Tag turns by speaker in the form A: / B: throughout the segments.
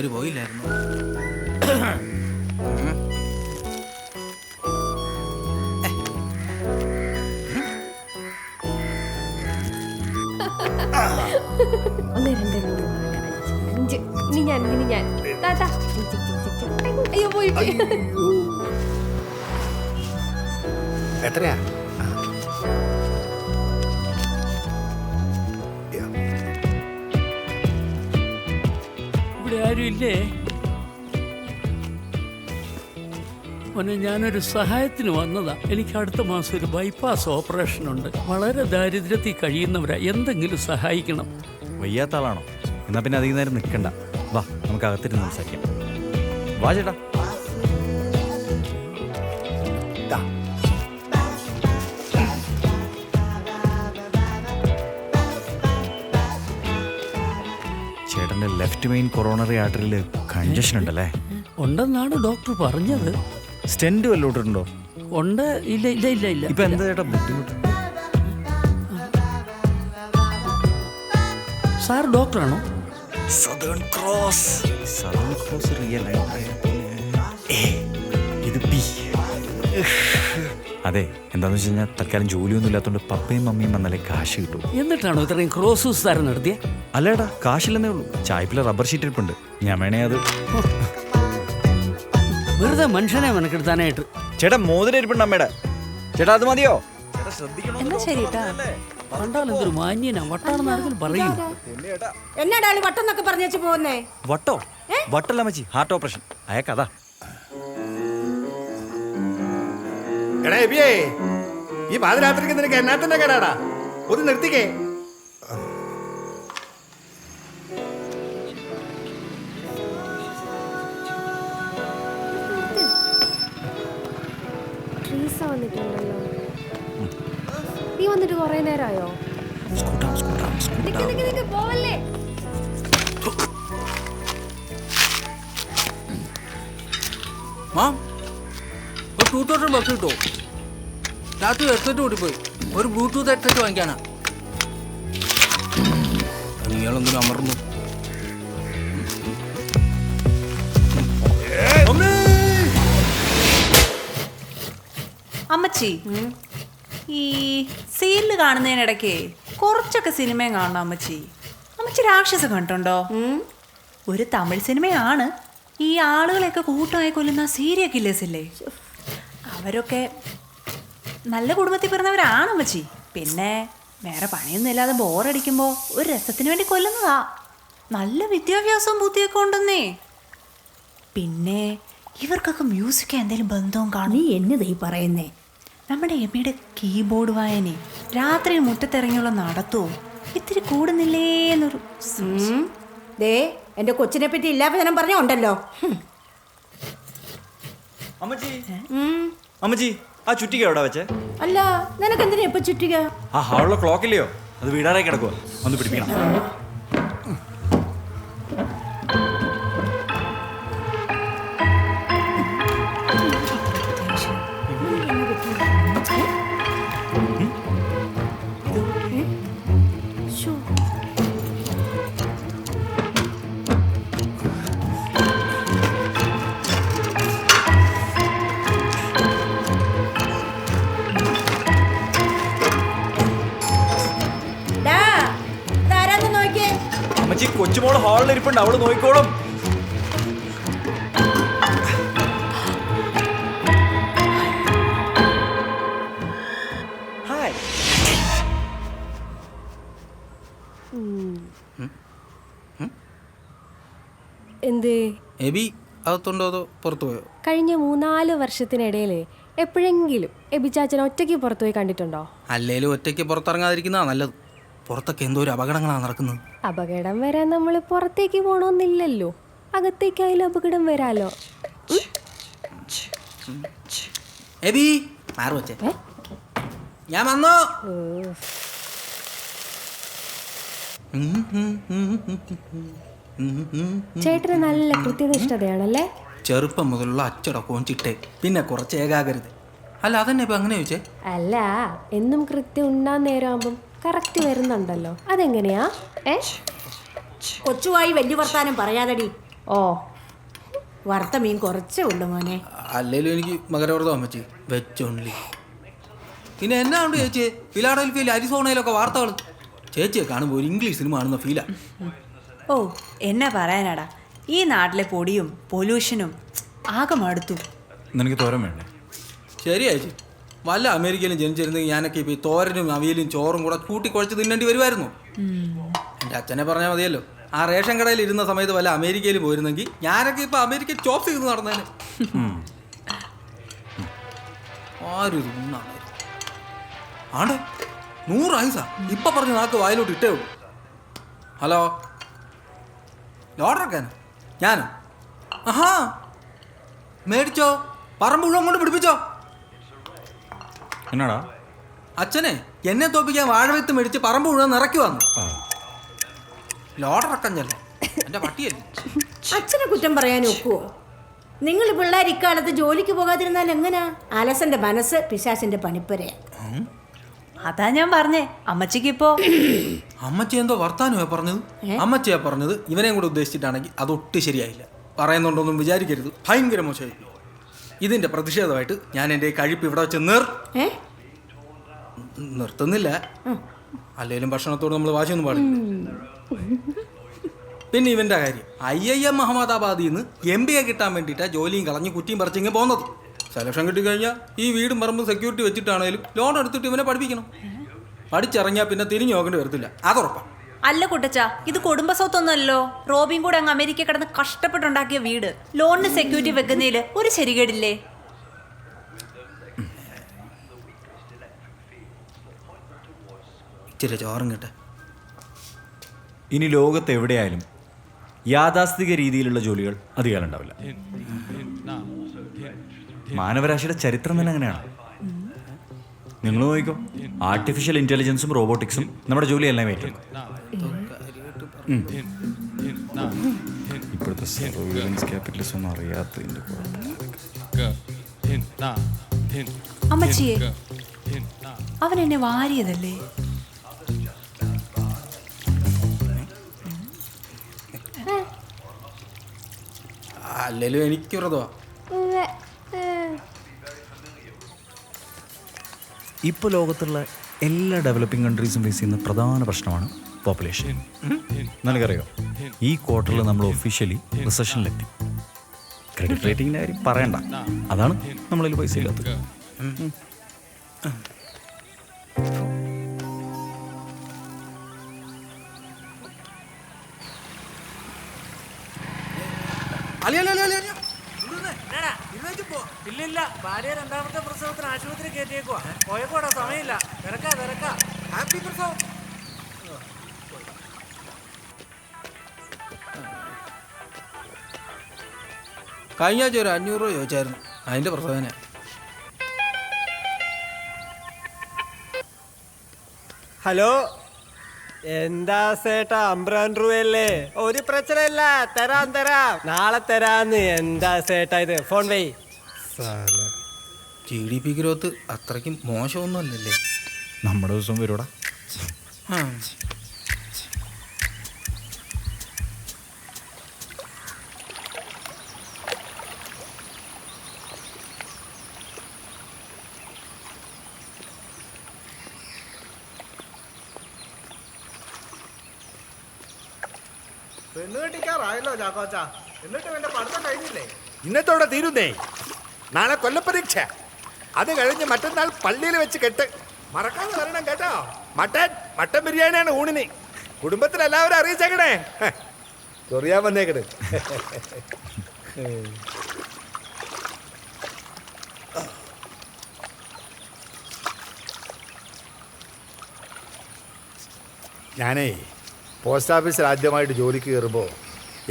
A: അങ്ങേര് പോയില്ലായിരുന്നു.
B: ഒന്ന് രണ്ട് മൂന്ന് നാല് അഞ്ച്. അഞ്ച് ഇനി ഞാൻ ഇനി ഞാൻ. താത്താ. അയ്യോ പോയി
C: എത്രയാ?
D: ഇവിടെ ആരും ഇല്ലേ മോനെ ഞാനൊരു സഹായത്തിന് വന്നതാ. എനിക്ക് അടുത്ത മാസം ഒരു ബൈപ്പാസ് ഓപ്പറേഷൻ ഉണ്ട്. വളരെ ദാരിദ്ര്യത്തിൽ കഴിയുന്നവരാ. എന്തെങ്കിലും സഹായിക്കണം.
E: വയ്യാത്ത ആളാണോ? എന്നാ പിന്നെ അധികം നേരം നിൽക്കണ്ട. വാ നമുക്ക് അകത്തിരുന്ന് സംസാരിക്കാം. വാ ചേട്ടാ. ചേട്ടന്റെ ലെഫ്റ്റ് മെയിൻ കൊറോണറി ആർട്ടറിയിൽ കൺജഷൻ ഉണ്ടല്ലേ?
D: ഉണ്ടെന്നാണ് ഡോക്ടർ പറഞ്ഞത്.
E: സ്റ്റെന്റ് വല്ലോട്ടുണ്ടോ
D: ഉണ്ട്. ഇല്ല ഇല്ല ഇല്ല ഇല്ല.
E: ഇപ്പൊ എന്താ ചേട്ടാ ബുദ്ധിമുട്ട്?
D: Sir ഡോക്ടറാണോ?
E: Southern cross southern cross real ഇത് ബി അതെ എന്താന്ന് വെച്ച് കഴിഞ്ഞാൽ തൽക്കാലം ജോലിയൊന്നും ഇല്ലാത്തതുകൊണ്ട് പപ്പയും മമ്മിയും വന്നാലേ കാശ് കിട്ടൂ.
D: എന്നിട്ടാണോ ഇത്രയും ക്രോസ് സാർ നടത്തിയ?
E: അല്ലേടാ കാശില്ലെന്നേ ഉള്ളൂ. ചായപ്പിലെ റബ്ബർ ഷീറ്റ് ഇരിപ്പുണ്ട്. ഞാൻ വേണേ അത്
D: വെറുതെ മനുഷ്യനെ മെനക്കെടുത്താനായിട്ട്.
E: ചേട്ടാ മോതിരം ഇരിപ്പുണ്ട് അമ്മയുടെ ചേട്ടാ അത് മതിയോ?
F: എന്നാ ശരി കേട്ടോ
D: കണ്ടാൽ എന്തൊരു മാന്യനാ? വട്ടാണെന്ന് ആരെങ്കിലും പറയൂ.
F: എന്നാടാളി വട്ടെന്നൊക്കെ പറഞ്ഞു പോകുന്നേ
E: വട്ടോ? വട്ടല്ല മച്ചി ഹാർട്ട് ഓപ്പറേഷൻ. അയക്കതാ
C: എടാ എബിയേ ഈ പാതിരാത്രിക്ക് നിനക്ക് എന്നാത്തിന്റെ കേടാടാ ഒന്ന് നിർത്തിക്കേ.
B: ട്രീസ വന്നിട്ടുണ്ടല്ലോ. നീ വന്നിട്ട് കുറെ നേരമായോ നിക്ക് നിക്ക് നിക്ക് പോവല്ലേ?
A: മാം ടൂ തൗസൻഡ് ബസ് കിട്ടുമോ രാത്രി ഹെഡ്സെറ്റ് കൂടിപ്പോയി ഒരു ബ്ലൂടൂത്ത് ഹെഡ്സെറ്റ് വാങ്ങിക്കാനാ. നീളെന്തിനും അമർന്നു?
F: അമ്മച്ചി ഈ സീരിയൽ കാണുന്നതിനിടയ്ക്ക് കുറച്ചൊക്കെ സിനിമയും കാണണം അമ്മച്ചി. അമ്മച്ചി രാക്ഷസ കണ്ടിട്ടുണ്ടോ? ഒരു തമിഴ് സിനിമയാണ്. ഈ ആളുകളെയൊക്കെ കൂട്ടമായി കൊല്ലുന്ന സീരിയ കില്ലേഴ്സ് ഇല്ലേ? അവരൊക്കെ നല്ല കുടുംബത്തിൽ പിറന്നവരാണ് അമ്മച്ചി പിന്നെ വേറെ പണിയൊന്നും ഇല്ലാതെ ബോറടിക്കുമ്പോൾ ഒരു രസത്തിന് വേണ്ടി കൊല്ലുന്നതാ. നല്ല വിദ്യാഭ്യാസവും ബുദ്ധിയൊക്കെ ഉണ്ടെന്നേ. പിന്നെ ഇവർക്കൊക്കെ മ്യൂസിക് എന്തെങ്കിലും ബന്ധവും കാണും.
G: നീ എന്നതീ പറയുന്നേ?
F: നമ്മുടെ എമ്മയുടെ കീബോർഡ് വായന രാത്രി മുറ്റത്തിറങ്ങിയുള്ള നടത്തവും ഇത്തിരി കൂടുന്നില്ലേ എന്നൊരു
G: ദേ എന്റെ കൊച്ചിനെ പറ്റി ഇല്ലാ പറഞ്ഞ ഉണ്ടല്ലോ.
E: അമ്മച്ചി. അമ്മച്ചി ആ ചുറ്റിക എവിടെ വെച്ചേ?
G: അല്ല നിനക്ക് എന്തിനാ ഇപ്പൊ ചുറ്റിക?
E: ആ ഹാളിലെ ക്ലോക്കില്ലയോ അത് വീടാറായി കിടക്കുവോ. ഒന്ന് പിടിപ്പിക്കണം. അമ്മച്ചി കൊച്ചുമോൾ ഹാളിൽ ഇരിപ്പുണ്ട്. അവൾ നോക്കിക്കോളും. ഹായ്
B: എന്തേ?
A: എബി അകത്തുണ്ടോ അതോ പുറത്തു പോയോ?
B: കഴിഞ്ഞ മൂന്നാൽ വർഷത്തിനിടയിൽ എപ്പോഴെങ്കിലും എബി ചാച്ചനെ ഒറ്റയ്ക്ക് പുറത്തുപോയി കണ്ടിട്ടുണ്ടോ?
A: അല്ലേലും ഒറ്റയ്ക്ക് പുറത്തിറങ്ങാതിരിക്കുന്നതാ നല്ലത്. പുറത്തൊക്കെ എന്തോ ഒരു അപകടങ്ങളാണ് നടക്കുന്നത്.
B: അപകടം വരാൻ നമ്മൾ പുറത്തേക്ക് പോണോന്നില്ലല്ലോ. അകത്തേക്കായാലും അപകടം വരാലോ.
A: എബി മാറി വെച്ചേ ഞാൻ വന്നോ?
B: ചേട്ടന് നല്ല കൃത്യനിഷ്ഠതയാണല്ലേ?
A: ചെറുപ്പം മുതലുള്ള അച്ചടക്കവും ചിട്ടേ പിന്നെ കുറച്ച് ഏകാഗ്രത. അല്ല അതന്നെ ഇപ്പൊ അങ്ങനെ ചോദിച്ചേ?
B: അല്ല എന്നും കൃത്യം ഉണ്ടാകുന്ന നേരമാകുമ്പം കറക്റ്റ് വരുന്നുണ്ടല്ലോ. അതെങ്ങനെയാ? ഏ?
G: കൊച്ചുവായി വലിയ വർത്താനം പറയാതടി. ഓ. വറുത്ത മീൻ കുറച്ചേ ഉള്ളു മോനെ.
A: അല്ലേലും എനിക്ക് മകരവ്രതം അമ്മച്ചി വെച്ചോണ്ടി പിന്നെ എന്നാ ഉണ്ട് ചേച്ചി? ഫിലാഡൽഫിയയിൽ അരിസോണയിലൊക്കെ വാർത്തകൾ ചേച്ചിയെ കാണുമ്പോൾ ഒരു ഇംഗ്ലീഷ് സിനിമ ആണെന്ന ഫീലാ
F: ഓ എന്നാ പറയാനാടാ. ഈ നാട്ടിലെ പൊടിയും പൊല്യൂഷനും ആകെ മടുത്തു.
E: നിനക്ക് തോരം വേണ്ടേ?
A: ശരി ചേച്ചി. വല്ല അമേരിക്കയിലും ജനിച്ചിരുന്നെങ്കിൽ ഞാനൊക്കെ ഇപ്പൊ തോരനും അവിയലും ചോറും കൂടെ കൂട്ടി കുഴച്ച് തിന്നേണ്ടി വരുമായിരുന്നു. എന്റെ അച്ഛനെ പറഞ്ഞാൽ മതിയല്ലോ. ആ റേഷൻ കടയിൽ ഇരുന്ന സമയത്ത് വല്ല അമേരിക്കയിൽ പോയിരുന്നെങ്കിൽ ഞാനൊക്കെ ഇപ്പൊ അമേരിക്ക ചോപ്പ് ചെയ്ത് നടന്നേനെ. ആരും തിന്നാണ് ആണ്ട് നൂറ് ആയുസാ ഇപ്പൊ പറഞ്ഞു നാക്ക് വായിലോട്ട് ഇട്ടേ ഉള്ളൂ. ഹലോ? ലോഡറക്കാനോ ഞാനോ? ആഹാ. മേടിച്ചോ? പറമ്പ് മുഴുവൻ കൊണ്ട് പിടിപ്പിച്ചോ?
E: എന്നാടാ?
A: അച്ഛനെ എന്നെ തോപ്പിക്കാൻ വാഴവിത്ത് മേടിച്ച് പറമ്പ് മുഴുവൻ നിറക്കി വന്നു ലോഡറക്കം ചെല്ലേ എന്റെ പട്ടിയല്ലേ?
G: അച്ഛനെ കുറ്റം പറയാൻ ഒക്കുവോ? നിങ്ങൾ പിള്ളേർ ഇക്കാലത്ത് ജോലിക്ക് പോകാതിരുന്നാൽ എങ്ങനാ? അലസന്റെ മനസ്സ് പിശാസിന്റെ പണിപ്പുരയാ.
F: അതാ ഞാൻ പറഞ്ഞേ. അമ്മച്ചിക്ക് ഇപ്പോ
A: അമ്മച്ചി എന്തോ വർത്താനമാ പറഞ്ഞത്? അമ്മച്ചിയാ പറഞ്ഞത് ഇവനെയും കൂടെ ഉദ്ദേശിച്ചിട്ടാണെങ്കിൽ അതൊട്ടും ശരിയായില്ല. പറയുന്നുണ്ടോന്നും വിചാരിക്കരുത്. ഭയങ്കര മോശമായി ഇതിന്റെ പ്രതിഷേധമായിട്ട് ഞാൻ എന്റെ കഴിപ്പ് ഇവിടെ വെച്ച് നിർ
G: ഏ?
A: നിർത്തുന്നില്ല. അല്ലെങ്കിലും ഭക്ഷണത്തോട് നമ്മൾ വാശിയൊന്നും പാടില്ല. പിന്നെ ഇവന്റെ കാര്യം. ഐ ഐ എം അഹമ്മദാബാദിൽ നിന്ന് എം ബി എ കിട്ടാൻ വേണ്ടിയിട്ടാണ് ജോലിയും കളഞ്ഞ് കുറ്റിയും പറിച്ചിങ്ങ് പോകുന്നത്. സെലക്ഷൻ കിട്ടിക്കഴിഞ്ഞാൽ ഈ വീടും പറമ്പും സെക്യൂരിറ്റി വെച്ചിട്ടാണേലും ലോൺ എടുത്തിട്ട് ഇവനെ പഠിപ്പിക്കണം. പഠിച്ചിറങ്ങിയാൽ പിന്നെ തിരിഞ്ഞു നോക്കേണ്ടി വരത്തില്ല. അതുറപ്പാണ്
F: അല്ല കുട്ടച്ച ഇത് കുടുംബ സ്വത്തൊന്നുമല്ലോ റോബിൻ കൂടെ അങ്ങ് അമേരിക്ക കടന്ന് കഷ്ടപ്പെട്ടുണ്ടാക്കിയ വീട്. ലോണിന് സെക്യൂരിറ്റി വെക്കുന്നതിൽ ഒരു ശരികേടില്ലേ
A: ഇച്ചിരി ചോറും കിട്ടെ.
E: ഇനി ലോകത്ത് എവിടെയായാലും യാഥാസ്ഥിക രീതിയിലുള്ള ജോലികൾ അധികം ഉണ്ടാവില്ല മാനവരാശിയുടെ ചരിത്രം തന്നെ അങ്ങനെയാണ്. നിങ്ങൾ നോക്കിക്കോ ആർട്ടിഫിഷ്യൽ ഇന്റലിജൻസും റോബോട്ടിക്സും നമ്മുടെ ജോലിയെല്ലാം ഏറ്റെടുക്കും. ഇപ്പോഴത്തെ സർവൈലൻസ് ക്യാപിറ്റലിസം ഒന്നും അറിയാത്തതിന്റെ
F: അമ്മച്ചിയെ അവൻ എന്നെ വാരിയതല്ലേ?
A: അല്ലെങ്കിലും എനിക്ക് വ്രതമാ.
E: ഇപ്പോൾ ലോകത്തുള്ള എല്ലാ ഡെവലപ്പിംഗ് കൺട്രീസും ഫേസ് ചെയ്യുന്ന പ്രധാന പ്രശ്നമാണ് പോപ്പുലേഷൻ നിനക്കറിയോ ഈ ക്വാർട്ടറിൽ നമ്മൾ ഒഫീഷ്യലി റിസഷനിലെത്തി ക്രെഡിറ്റ് റേറ്റിംഗിന്റെ കാര്യം പറയണ്ട. അതാണ് നമ്മളിൽ പൈസ ഇല്ലാത്തത്.
A: അലിയ അലിയ അലിയ അലിയ
H: ഇല്ലില്ല ഭാര്യ രണ്ടാമത്തെ പ്രസവത്തിന് ആശുപത്രി കയറ്റിയേക്കുവാ. പോയപ്പോടാ സമയമില്ല. തിരക്കാ തിരക്കാ
A: ഹാപ്പി പ്രസവം. കഴിഞ്ഞ ആഴ്ച ഒരു അഞ്ഞൂറ് രൂപ ചോദിച്ചായിരുന്നു. അതിന്റെ പ്രസവന.
H: ഹലോ? എന്താ സേട്ടാ അമ്പ്രാൻ രൂപയല്ലേ ഒരു പ്രശ്നമില്ല തരാൻ തരാം. നാളെ തരാന്ന്. എന്താ സേട്ടാ ഇത്? Phone Y.
A: G D P growth അത്രയ്ക്കും മോശമൊന്നും അല്ലല്ലേ?
E: നമ്മുടെ ദിവസം വരൂടാ
A: ആ.
H: പെണ്ണ് കെട്ടിക്കാറായല്ലോ ചാക്കോച്ച. എന്നിട്ട് എന്റെ പഠിത്തം കഴിഞ്ഞില്ലേ?
C: ഇന്നത്തോടെ തീരുന്നേ. നാളെ കൊല്ലപ്പരീക്ഷ. അത് കഴിഞ്ഞ് മറ്റന്നാൾ പള്ളിയിൽ വെച്ച് കെട്ട്. മറക്കാതെ വരണം കേട്ടോ. മട്ടൻ മട്ടൻ ബിരിയാണിയാണ് ഊണിന്. കുടുംബത്തിൽ എല്ലാവരും അറിയിച്ചേക്കണേ. ചൊറിയാൻ വന്നേക്കണ്. ഞാനേ പോസ്റ്റ് ഓഫീസിൽ ആദ്യമായിട്ട് ജോലിക്ക് കയറുമ്പോൾ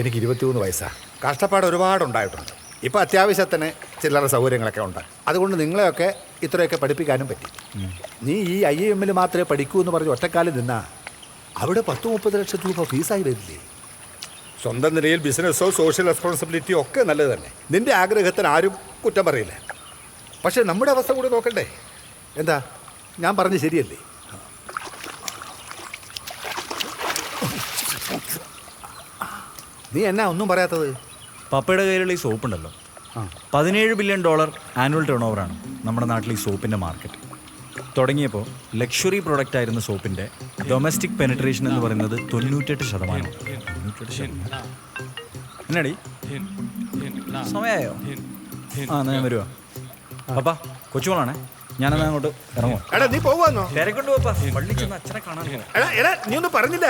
C: എനിക്ക് ഇരുപത്തിമൂന്ന് വയസ്സാണ് കഷ്ടപ്പാട് ഒരുപാടുണ്ടായിട്ടുണ്ട്. ഇപ്പോൾ അത്യാവശ്യത്തിന് ചില്ലറ സൗകര്യങ്ങളൊക്കെ ഉണ്ട്. അതുകൊണ്ട് നിങ്ങളെയൊക്കെ ഇത്രയൊക്കെ പഠിപ്പിക്കാനും പറ്റി. നീ ഈ ഐ എമ്മിൽ മാത്രമേ പഠിക്കൂ എന്ന് പറഞ്ഞ് ഒറ്റക്കാലം നിന്നാ അവിടെ പത്ത് മുപ്പത് ലക്ഷം രൂപ ഫീസായി വരില്ലേ? സ്വന്തം നിലയിൽ ബിസിനസ്സോ സോഷ്യൽ റെസ്പോൺസിബിലിറ്റിയോ ഒക്കെ നല്ലത് തന്നെ. നിന്റെ ആഗ്രഹത്തിന് ആരും കുറ്റം പറയില്ല. പക്ഷേ നമ്മുടെ അവസ്ഥ കൂടി നോക്കണ്ടേ? എന്താ? ഞാൻ പറഞ്ഞ് ശരിയല്ലേ? നീ എന്നാ ഒന്നും പറയാത്തത്?
E: പപ്പയുടെ കയ്യിലുള്ള ഈ സോപ്പ് ഉണ്ടല്ലോ പതിനേഴ് ബില്യൺ ഡോളർ ആനുവൽ ടേൺ ഓവറാണ് നമ്മുടെ നാട്ടിൽ ഈ സോപ്പിന്റെ മാർക്കറ്റ്. തുടങ്ങിയപ്പോൾ ലക്ഷറി പ്രൊഡക്റ്റ് ആയിരുന്ന സോപ്പിന്റെ ഡൊമസ്റ്റിക് പെനിട്രേഷൻ എന്ന് പറയുന്നത് തൊണ്ണൂറ്റെട്ട് ശതമാനം. എന്നാടി? സമയമായോ? ആ ഞാൻ വരുവാ. പപ്പ കൊച്ചുമോളാണേ. ഞാനെന്നാ അങ്ങോട്ട് ഇറങ്ങും
C: എടാ നീ പോകുവാന്നോ
E: തിരക്കൊണ്ട് പോപ്പാ. പള്ളി ചെന്ന് അച്ഛനെ കാണാൻ
C: നീ ഒന്നും പറഞ്ഞില്ല.